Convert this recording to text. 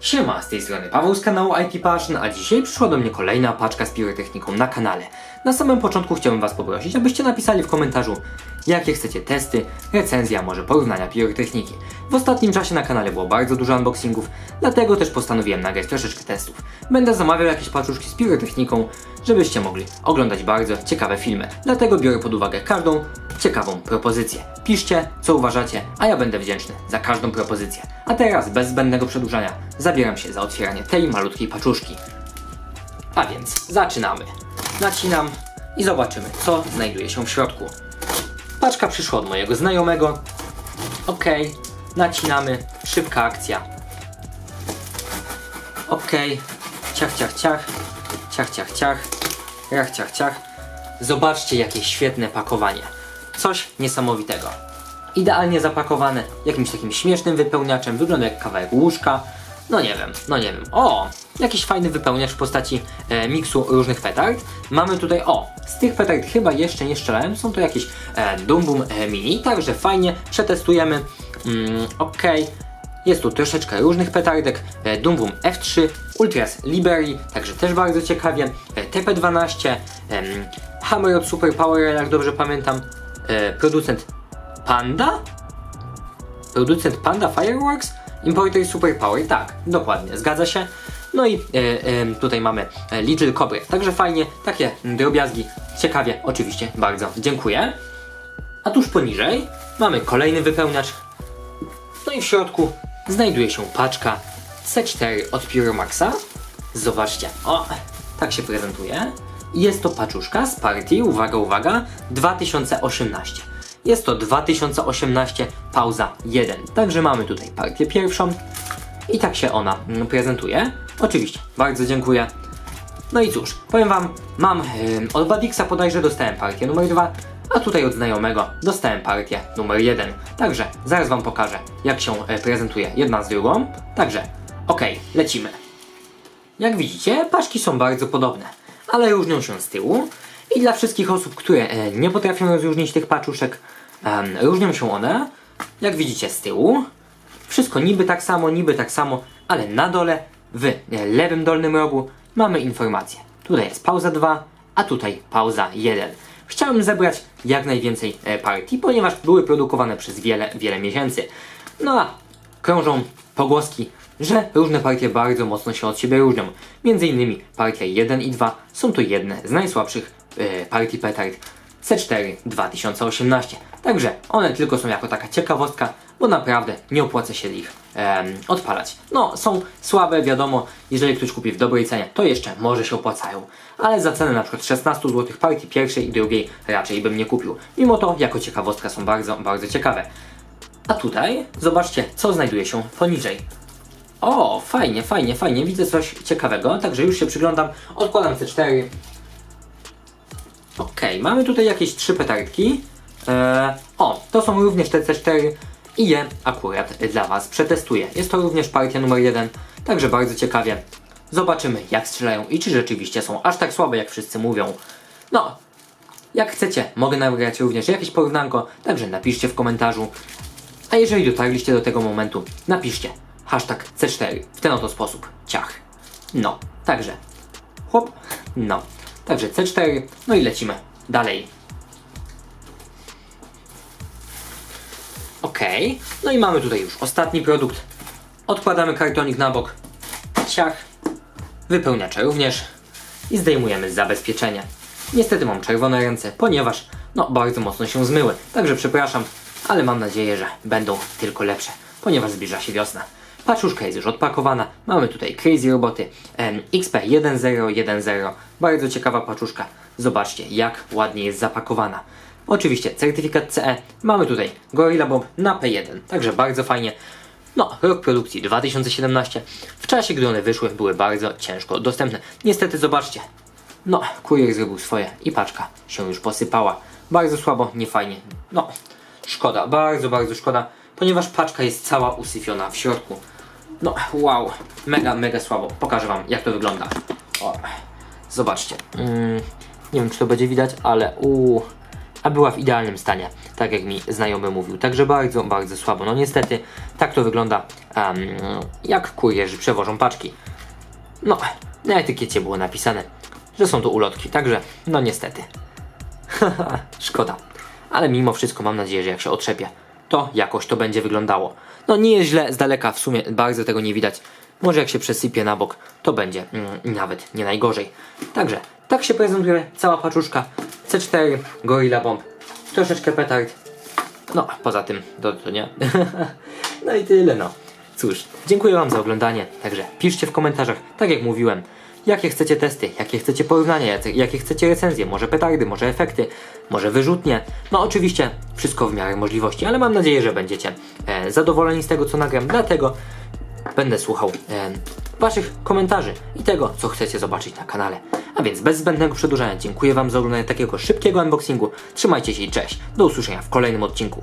Siema, z tej strony Paweł z kanału IP Passion, a dzisiaj przyszła do mnie kolejna paczka z pirotechniką na kanale. Na samym początku chciałbym Was poprosić, abyście napisali w komentarzu, jakie chcecie testy, recenzja, może porównania pirotechniki. W ostatnim czasie na kanale było bardzo dużo unboxingów, dlatego też postanowiłem nagrać troszeczkę testów. Będę zamawiał jakieś paczuszki z pirotechniką, żebyście mogli oglądać bardzo ciekawe filmy. Dlatego biorę pod uwagę każdą ciekawą propozycję. Piszcie, co uważacie, a ja będę wdzięczny za każdą propozycję. A teraz, bez zbędnego przedłużania, zabieram się za otwieranie tej malutkiej paczuszki. A więc zaczynamy. Nacinam i zobaczymy, co znajduje się w środku. Paczka przyszła od mojego znajomego. Ok, nacinamy. Szybka akcja. Ok, ciach, ciach, ciach, ciach, ciach, ciach, ciach, ciach, ciach. Zobaczcie, jakie świetne pakowanie. Coś niesamowitego. Idealnie zapakowane, jakimś takim śmiesznym wypełniaczem, wygląda jak kawałek łóżka. No nie wiem, no nie wiem. O, jakiś fajny wypełniacz w postaci e, miksu różnych petard. Mamy tutaj, o, z tych petard chyba jeszcze nie strzelałem, są to jakieś e, Dum Bum e, Mini, także fajnie, przetestujemy. Mm, Okej, jest tu troszeczkę różnych petardek. E, Dum Bum F3, Ultras Liberty, także też bardzo ciekawie. E, TP12, em, Hammer od Super Power, jak dobrze pamiętam. E, producent Panda? Producent Panda Fireworks? Importer Super Power, tak, dokładnie, zgadza się. No i e, tutaj mamy e, Little Cobra, także fajnie, takie drobiazgi, ciekawie, oczywiście, bardzo dziękuję. A tuż poniżej mamy kolejny wypełniacz, no i w środku znajduje się paczka C4 od Pyromaxa. Zobaczcie, o, tak się prezentuje. Jest to paczuszka z partii, uwaga, uwaga, 2018. Jest to 2018 pauza 1. Także mamy tutaj partię pierwszą i tak się ona mm, prezentuje. Oczywiście, bardzo dziękuję. No i cóż, powiem wam, mam ym, od Badixa bodajże dostałem partię numer 2, a tutaj od znajomego dostałem partię numer 1. Także zaraz wam pokażę, jak się e, prezentuje jedna z drugą. Także, okej, lecimy. Jak widzicie, paczki są bardzo podobne, ale różnią się z tyłu. I dla wszystkich osób, które e, nie potrafią rozróżnić tych paczuszek, em, różnią się one, jak widzicie z tyłu. Wszystko niby tak samo, niby tak samo, ale na dole, w e, lewym dolnym rogu, mamy informację. Tutaj jest pauza 2, a tutaj pauza 1. Chciałem zebrać jak najwięcej e, partii, ponieważ były produkowane przez wiele, wiele miesięcy. No a krążą pogłoski, że różne partie bardzo mocno się od siebie różnią. Między innymi partie 1 i 2 są to jedne z najsłabszych e, partii petard C4 2018. Także one tylko są jako taka ciekawostka, bo naprawdę nie opłaca się ich em, odpalać. No, są słabe, wiadomo, jeżeli ktoś kupi w dobrej cenie, to jeszcze może się opłacają. Ale za cenę przykład 16 zł partii pierwszej i drugiej raczej bym nie kupił. Mimo to, jako ciekawostka są bardzo, bardzo ciekawe. A tutaj zobaczcie, co znajduje się poniżej. O, fajnie, fajnie, fajnie, widzę coś ciekawego, także już się przyglądam. Odkładam C4. Okej, mamy tutaj jakieś trzy petardki. Eee, o, to są również te C4 i je akurat dla Was przetestuję. Jest to również partia numer jeden, także bardzo ciekawie. Zobaczymy jak strzelają i czy rzeczywiście są aż tak słabe jak wszyscy mówią. No, jak chcecie, mogę nagrać również jakieś porównanko, także napiszcie w komentarzu. A jeżeli dotarliście do tego momentu, napiszcie hashtag C4 w ten oto sposób. Ciach. No, także. Chłop. No. Także C4. No i lecimy dalej. Ok. No i mamy tutaj już ostatni produkt. Odkładamy kartonik na bok. Ciach. Wypełniacze również. I zdejmujemy zabezpieczenie. Niestety mam czerwone ręce, ponieważ no bardzo mocno się zmyły. Także przepraszam, ale mam nadzieję, że będą tylko lepsze, ponieważ zbliża się wiosna. Paczuszka jest już odpakowana. Mamy tutaj Crazy Roboty em, XP1010. Bardzo ciekawa paczuszka. Zobaczcie, jak ładnie jest zapakowana. Oczywiście certyfikat CE. Mamy tutaj Gorilla Bob na P1. Także bardzo fajnie. No, rok produkcji 2017. W czasie, gdy one wyszły, były bardzo ciężko dostępne. Niestety, zobaczcie. No, kurier zrobił swoje i paczka się już posypała. Bardzo słabo, niefajnie. No, szkoda, bardzo, bardzo szkoda, ponieważ paczka jest cała usyfiona w środku. No, wow, mega, mega słabo. Pokażę Wam, jak to wygląda. O, zobaczcie. Mm, nie wiem, czy to będzie widać, ale uuu, a była w idealnym stanie, tak jak mi znajomy mówił. Także bardzo, bardzo słabo. No niestety, tak to wygląda em, jak kurierzy przewożą paczki. No, na etykiecie było napisane, że są to ulotki, także no niestety. Szkoda. Ale mimo wszystko mam nadzieję, że jak się otrzepię, to jakoś to będzie wyglądało. No nie jest źle, z daleka w sumie bardzo tego nie widać. Może jak się przesypie na bok, to będzie mm, nawet nie najgorzej. Także tak się prezentuje cała paczuszka. C4, Gorilla Bomb, troszeczkę petard. No, poza tym, to, to nie. no i tyle no. Cóż, dziękuję Wam za oglądanie. Także piszcie w komentarzach, tak jak mówiłem, jakie chcecie testy, jakie chcecie porównania, jakie, chcecie recenzje, może petardy, może efekty, może wyrzutnie. No oczywiście wszystko w miarę możliwości, ale mam nadzieję, że będziecie e, zadowoleni z tego, co nagram. Dlatego będę słuchał e, Waszych komentarzy i tego, co chcecie zobaczyć na kanale. A więc bez zbędnego przedłużania dziękuję Wam za oglądanie takiego szybkiego unboxingu. Trzymajcie się i cześć. Do usłyszenia w kolejnym odcinku.